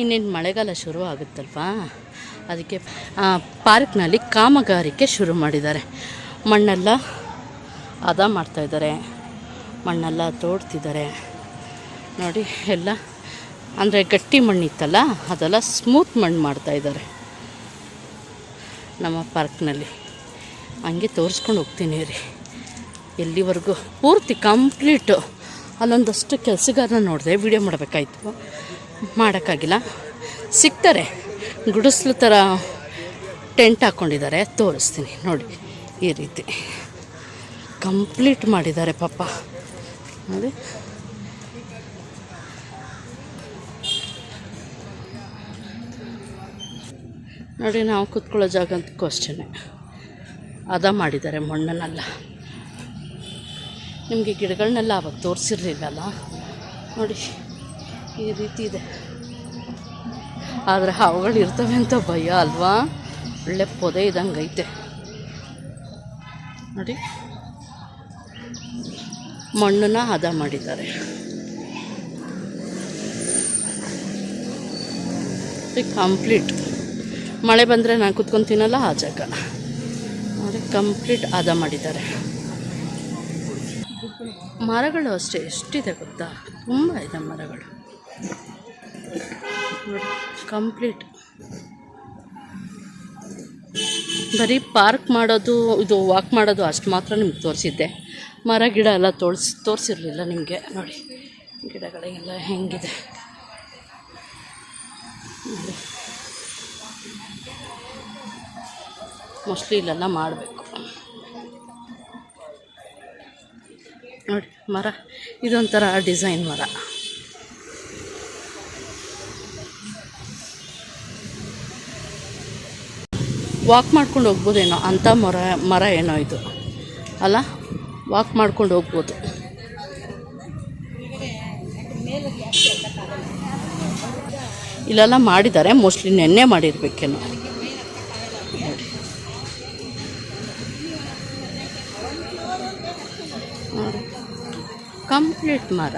ಇನ್ನೇನು ಮಳೆಗಾಲ ಶುರು ಆಗುತ್ತಲ್ವಾ? ಅದಕ್ಕೆ ಪಾರ್ಕ್ನಲ್ಲಿ ಕಾಮಗಾರಿಕೆ ಶುರು ಮಾಡಿದ್ದಾರೆ. ಮಣ್ಣೆಲ್ಲ ಹದ ಮಾಡ್ತಾಯಿದ್ದಾರೆ ಮಣ್ಣೆಲ್ಲ ತೋಡ್ತಿದ್ದಾರೆ. ನೋಡಿ, ಎಲ್ಲ, ಅಂದರೆ ಗಟ್ಟಿ ಮಣ್ಣಿತ್ತಲ್ಲ, ಅದೆಲ್ಲ ಸ್ಮೂತ್ ಮಣ್ಣು ಮಾಡ್ತಾಯಿದ್ದಾರೆ ನಮ್ಮ ಪಾರ್ಕ್ನಲ್ಲಿ. ಹಂಗೆ ತೋರಿಸ್ಕೊಂಡು ಹೋಗ್ತೀನಿ ರೀ. ಎಲ್ಲಿವರೆಗೂ ಪೂರ್ತಿ ಕಂಪ್ಲೀಟು. ಅಲ್ಲೊಂದಷ್ಟು ಕೆಲಸಗಾರನ ನೋಡಿದೆ ವಿಡಿಯೋ ಮಾಡಬೇಕಾಯ್ತು. ಮಾಡೋಕ್ಕಾಗಿಲ್ಲ. ಸಿಗ್ತಾರೆ ಗುಡಿಸ್ಲು ಥರ ಟೆಂಟ್ ಹಾಕ್ಕೊಂಡಿದ್ದಾರೆ ತೋರಿಸ್ತೀನಿ ನೋಡಿ ಈ ರೀತಿ. ಕಂಪ್ಲೀಟ್ ಮಾಡಿದ್ದಾರೆ ಪಾಪ. ನೋಡಿ. ನೋಡಿ, ನಾವು ಕೂತ್ಕೊಳ್ಳೋ ಜಾಗ ಅಂತ ಅಷ್ಟೇ ಅದ ಮಾಡಿದ್ದಾರೆ ಮಣ್ಣನ್ನೆಲ್ಲ. ನಿಮಗೆ ಗಿಡಗಳನ್ನೆಲ್ಲ ಅವಾಗ ತೋರಿಸಿರ್ಲಿಲ್ಲಲ್ಲ? ನೋಡಿ. ಈ ರೀತಿ ಇದೆ. ಆದರೆ ಹಾವುಗಳು ಇರ್ತವೆ ಅಂತ ಭಯ ಅಲ್ವಾ? ಒಳ್ಳೆ ಪೊದೆ ಇದ್ದಂಗೆ ಐತೆ ನೋಡಿ. ಮಣ್ಣನ್ನ ಹದ ಮಾಡಿದ್ದಾರೆ. ಕಂಪ್ಲೀಟ್ ಮಳೆ ಬಂದರೆ ನಾನು ಕುತ್ಕೊತೀನಲ್ಲ ಆ ಜಾಗ. ನೋಡಿ ಕಂಪ್ಲೀಟ್ ಹದ ಮಾಡಿದ್ದಾರೆ. ಮರಗಳು ಅಷ್ಟೇ, ಎಷ್ಟಿದೆ ಗೊತ್ತಾ? ತುಂಬ ಇದೆ ಮರಗಳು. ಕಂಪ್ಲೀಟ್. ಬರೀ ಪಾರ್ಕ್ ಮಾಡೋದು, ಇದು ವಾಕ್ ಮಾಡೋದು ಅಷ್ಟು ಮಾತ್ರ ನಿಮ್ಗೆ ತೋರಿಸಿದ್ದೆ. ಮರ, ಗಿಡ ಎಲ್ಲ ತೋರಿಸಿ, ತೋರಿಸಿರಲಿಲ್ಲ ನಿಮಗೆ. ನೋಡಿ, ಗಿಡಗಳೆಲ್ಲ ಹೆಂಗಿದೆ. ಮೋಸ್ಟ್ಲಿ ಇಲ್ಲೆಲ್ಲ ಮಾಡಬೇಕು. ನೋಡಿ, ಮರ, ಇದೊಂಥರ ಡಿಸೈನ್ ಮರ. ವಾಕ್ ಮಾಡ್ಕೊಂಡು ಹೋಗ್ಬೋದೇನೋ ಅಂಥ ಮರ ಮರ ಏನೋ ಇದು. ಅಲ್ಲ? ವಾಕ್ ಮಾಡ್ಕೊಂಡು ಹೋಗ್ಬೋದು. ಇಲ್ಲೆಲ್ಲ ಮಾಡಿದ್ದಾರೆ. ಮೋಸ್ಟ್ಲಿ ನೆನ್ನೆ ಮಾಡಿರ್ಬೇಕೇನೋ. ಕಂಪ್ಲೀಟ್ ಮರ.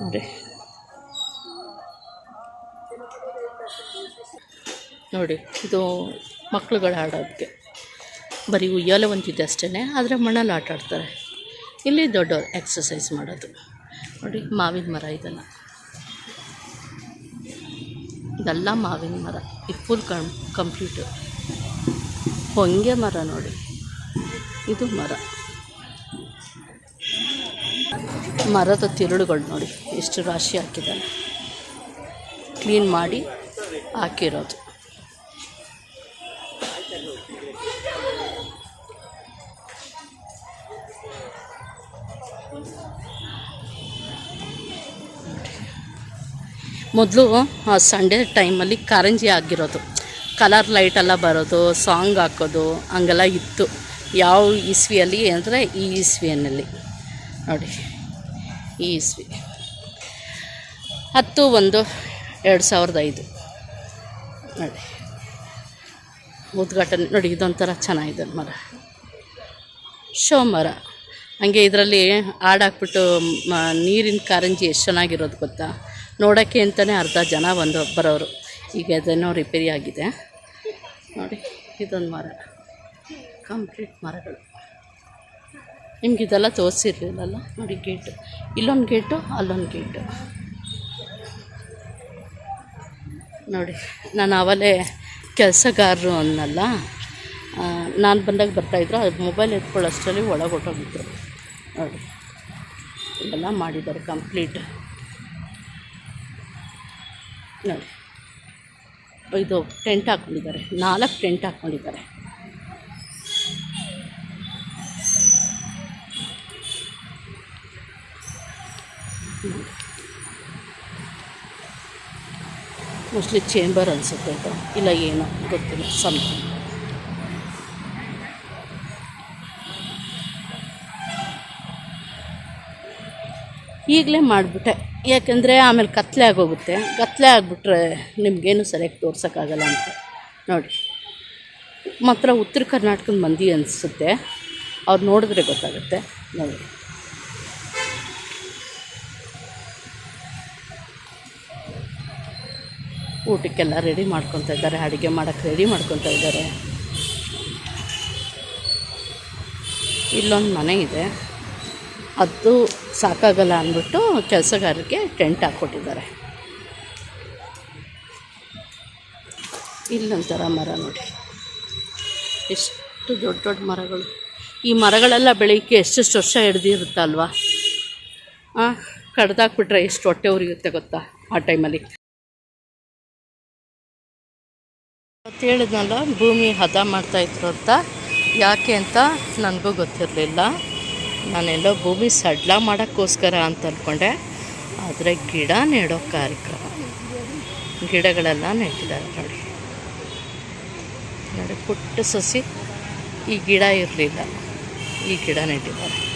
ನೋಡಿ ನೋಡಿ, ಇದು ಮಕ್ಳುಗಳು ಆಡೋದಕ್ಕೆ ಬರೀ ಉಯ್ಯಾಲೆ ಒಂದಿದೆ ಅಷ್ಟೇ ಆದರೆ ಮಣ್ಣಲ್ಲಿ ಆಟ ಆಡ್ತಾರೆ. ಇಲ್ಲಿ ದೊಡ್ಡವ್ರು ಎಕ್ಸಸೈಸ್ ಮಾಡೋದು. ನೋಡಿ, ಮಾವಿನ ಮರ ಇದೆಲ್ಲ. ಇದೆಲ್ಲ ಮಾವಿನ ಮರ ಇದು ಫುಲ್ ಕಂ ಕಂಪ್ಲೀಟು ಹೊಂಗೆ ಮರ ನೋಡಿ. ಇದು ಮರ. ಮರದ ತಿರುಳುಗಳು ನೋಡಿ, ಎಷ್ಟು ರಾಶಿ ಹಾಕಿದ್ದಾರೆ. ಕ್ಲೀನ್ ಮಾಡಿ ಹಾಕಿರೋದು. ಮೊದಲು ಸಂಡೇ ಟೈಮಲ್ಲಿ ಕಾರಂಜಿ ಆಗಿರೋದು. ಕಲರ್ ಲೈಟೆಲ್ಲ ಬರೋದು ಸಾಂಗ್ ಹಾಕೋದು, ಹಂಗೆಲ್ಲ ಇತ್ತು. ಯಾವ ಇಸ್ವಿಯಲ್ಲಿ ಅಂದರೆ ಈ ಇಸ್ವಿಯಲ್ಲಿ ನೋಡಿ, ಈ ಇಸ್ವಿ. ಹತ್ತು ಒಂದು, ಎರಡು ಸಾವಿರದ ಐದು. ನೋಡಿ, ಉದ್ಘಾಟನೆ, ನೋಡಿ ಇದೊಂಥರ ಚೆನ್ನಾಗಿದೆ ಮರ. ಶೋ ಮರ ಹಂಗೆ ಇದರಲ್ಲಿ ಹಾಡಾಕ್ಬಿಟ್ಟು ನೀರಿನ ಕಾರಂಜಿ ಎಷ್ಟು ಚೆನ್ನಾಗಿರೋದು ಗೊತ್ತಾ? ನೋಡೋಕ್ಕೆ ಅಂತಲೇ ಅರ್ಧ ಜನ ಬಂದು ಬರೋರು. ಈಗ ಅದೇನೋ ರಿಪೇರಿ ಆಗಿದೆ. ನೋಡಿ, ಇದೊಂದು ಮರ. ಕಂಪ್ಲೀಟ್ ಮರಗಳು. ನಿಮ್ಗೆ ಇದೆಲ್ಲ ತೋರಿಸಿರ್ಲಿಲ್ಲಲ್ಲ? ನೋಡಿ ಗೇಟು ಇಲ್ಲೊಂದು ಗೇಟು ಅಲ್ಲೊಂದು ಗೇಟು ನೋಡಿ, ನಾನು ಅವಲೇ ಕೆಲಸಗಾರರು ಅನ್ನಲ್ಲ. ನಾನು ಬಂದಾಗ ಬರ್ತಾಯಿದ್ರು ಅದು ಮೊಬೈಲ್ ಎತ್ಕೊಳ್ಳೋಷ್ಟರಲ್ಲಿ ಒಳಗೆ ಹೊಟ್ಟೋಗಿದ್ರು ನೋಡಿ. ಇದೆಲ್ಲ ಮಾಡಿದ್ದಾರೆ ಕಂಪ್ಲೀಟ್ ನೋಡಿ. ಇದು ಟೆಂಟ್ ಹಾಕ್ಕೊಂಡಿದ್ದಾರೆ ನಾಲ್ಕು ಟೆಂಟ್ ಹಾಕ್ಕೊಂಡಿದ್ದಾರೆ ಮೋಸ್ಟ್ಲಿ ಚೇಂಬರ್ ಅನಿಸುತ್ತೆ ಇದು. ಇಲ್ಲ ಏನೋ ಗೊತ್ತಿಲ್ಲ ಸಮಥಿಂಗ್ ಈಗಲೇ ಮಾಡಿಬಿಟ್ಟೆ. ಯಾಕೆಂದರೆ ಆಮೇಲೆ ಕತ್ತಲೆ ಆಗೋಗುತ್ತೆ. ಕತ್ತಲೆ ಆಗಿಬಿಟ್ರೆ ನಿಮಗೇನು ಸರಿಯಾಗಿ ತೋರ್ಸೋಕ್ಕಾಗಲ್ಲ ಅಂತ. ನೋಡಿ ಮಾತ್ರ ಉತ್ತರ ಕರ್ನಾಟಕದ ಮಂದಿ ಅನಿಸುತ್ತೆ. ಅವ್ರು ನೋಡಿದ್ರೆ ಗೊತ್ತಾಗುತ್ತೆ. ನೋಡಿ. ಊಟಕ್ಕೆಲ್ಲ ರೆಡಿ ಮಾಡ್ಕೊತ ಇದ್ದಾರೆ. ಅಡುಗೆ ಮಾಡೋಕ್ಕೆ ರೆಡಿ ಮಾಡ್ಕೊತ ಇದ್ದಾರೆ. ಇಲ್ಲೊಂದು ಮನೆ ಇದೆ. ಅದು ಸಾಕಾಗಲ್ಲ ಅಂದ್ಬಿಟ್ಟು ಕೆಲಸಗಾರರಿಗೆ ಟೆಂಟ್ ಹಾಕ್ಕೊಟ್ಟಿದ್ದಾರೆ. ಇಲ್ಲೊಂಥರ ಮರ ನೋಡಿ. ಎಷ್ಟು ದೊಡ್ಡ ದೊಡ್ಡ ಮರಗಳು. ಈ ಮರಗಳೆಲ್ಲ ಬೆಳಗ್ಗೆ ಎಷ್ಟೆಷ್ಟು ವರ್ಷ ಹಿಡ್ದಿರುತ್ತಲ್ವಾ? ಹಾಂ ಕಡ್ದಾಕ್ಬಿಟ್ರೆ ಎಷ್ಟು ಹೊಟ್ಟೆ ಉರಿಯುತ್ತೆ ಗೊತ್ತಾ ಆ ಟೈಮಲ್ಲಿ. ಹೇಳಿದ್ನಲ್ಲ, ಭೂಮಿ ಹದ ಮಾಡ್ತಾಯಿದ್ರು ಅಂತ. ಯಾಕೆ ಅಂತ ನನಗೂ ಗೊತ್ತಿರಲಿಲ್ಲ. ನಾನೆಲ್ಲೋ ಭೂಮಿ ಸಡ್ಲ ಮಾಡೋಕ್ಕೋಸ್ಕರ ಅಂತ ಅಂದ್ಕೊಂಡೆ. ಆದರೆ ಗಿಡ ನೆಡೋ ಕಾರ್ಯಕ್ರಮ. ಗಿಡಗಳೆಲ್ಲ ನೆಟ್ಟಿದ್ದಾರೆ ನೋಡಿ. ನೋಡಿ, ಪುಟ್ಟ ಸಸಿ ಈ ಗಿಡ ಇರಲಿಲ್ಲ. ಈ ಗಿಡ ನೆಟ್ಟಿದ್ದಾರೆ.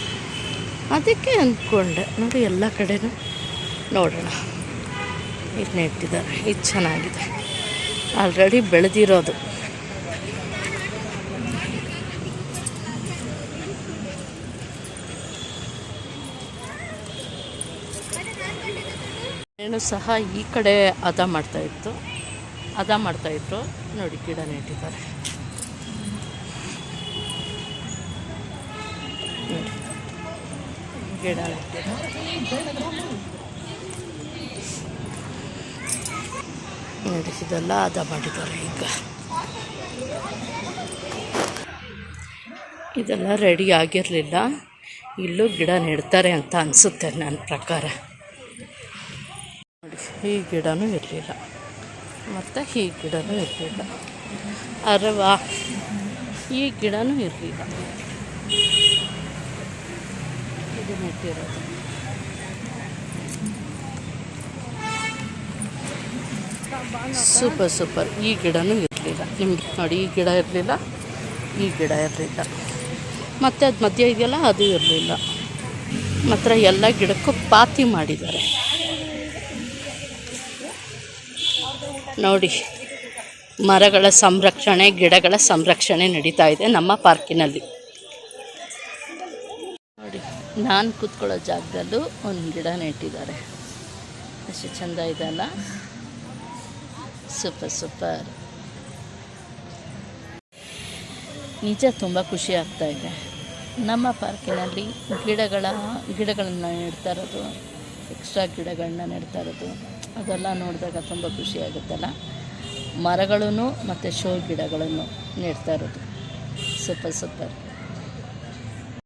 ಅದಕ್ಕೆ ಅಂದ್ಕೊಂಡೆ. ನೋಡಿ, ಎಲ್ಲ ಕಡೆನೂ ನೋಡೋಣ. ಇದು ನೆಟ್ಟಿದ್ದಾರೆ. ಇದು ಚೆನ್ನಾಗಿದೆ. ಆಲ್ರೆಡಿ ಬೆಳೆದಿರೋದು. ಏನು ಸಹ ಈ ಕಡೆ ಹದ ಮಾಡ್ತಾಯಿತ್ತು ಹದ ಅದ ನೋಡಿ, ಗಿಡ ನೆಟ್ಟಿದ್ದಾರೆ. ಗಿಡ ನೋಡಿ, ಇದೆಲ್ಲ ಹದ ಮಾಡಿದ್ದಾರೆ ಈಗ. ಇದೆಲ್ಲ ರೆಡಿ ಆಗಿರಲಿಲ್ಲ. ಇಲ್ಲೂ ಗಿಡ ನೆಡ್ತಾರೆ ಅಂತ ಅನಿಸುತ್ತೆ ನನ್ನ ಪ್ರಕಾರ. ಈ ಗಿಡನೂ ಇರಲಿಲ್ಲ. ಮತ್ತು ಈ ಗಿಡನೂ ಇರಲಿಲ್ಲ. ಅರವಾ, ಈ ಗಿಡನೂ ಇರಲಿಲ್ಲ. ಇದು ನೆಟ್ಟಿರೋದು. Super super. ಈ ಗಿಡನೂ ಇರಲಿಲ್ಲ. ನಿಮ್ಗೆ ನೋಡಿ, ಈ ಗಿಡ ಇರಲಿಲ್ಲ, ಈ ಗಿಡ ಇರಲಿಲ್ಲ. ಮತ್ತು ಅದು ಮಧ್ಯ ಇದೆಯಲ್ಲ, ಅದು ಇರಲಿಲ್ಲ. ಮಾತ್ರ ಎಲ್ಲ ಗಿಡಕ್ಕೂ ಪಾತಿ ಮಾಡಿದ್ದಾರೆ. ನೋಡಿ. ಮರಗಳ ಸಂರಕ್ಷಣೆ, ಗಿಡಗಳ ಸಂರಕ್ಷಣೆ ನಡೀತಾ ಇದೆ ನಮ್ಮ ಪಾರ್ಕಿನಲ್ಲಿ. ನೋಡಿ, ನಾನು ಕೂತ್ಕೊಳ್ಳೋ ಜಾಗದಲ್ಲೂ ಒಂದು ಗಿಡ ನೆಟ್ಟಿದ್ದಾರೆ. ಎಷ್ಟು ಚೆಂದ ಇದೆ ಅಲ್ಲ? Super super. ನಿಜ ತುಂಬ ಖುಷಿ ಆಗ್ತಾ ಇದೆ. ನಮ್ಮ ಪಾರ್ಕಿನಲ್ಲಿ ಗಿಡಗಳ, ಗಿಡಗಳನ್ನು ನೆಡ್ತಾ ಇರೋದು ಎಕ್ಸ್ಟ್ರಾ ಗಿಡಗಳನ್ನ ನೆಡ್ತಾ ಇರೋದು. ಅದೆಲ್ಲ ನೋಡಿದಾಗ ತುಂಬ ಖುಷಿಯಾಗುತ್ತಲ್ಲ ಮರಗಳನ್ನು ಮರಗಳೂ ಮತ್ತು ಶೋ ಗಿಡಗಳನ್ನು ನೆಡ್ತಾ ಇರೋದು. Super super.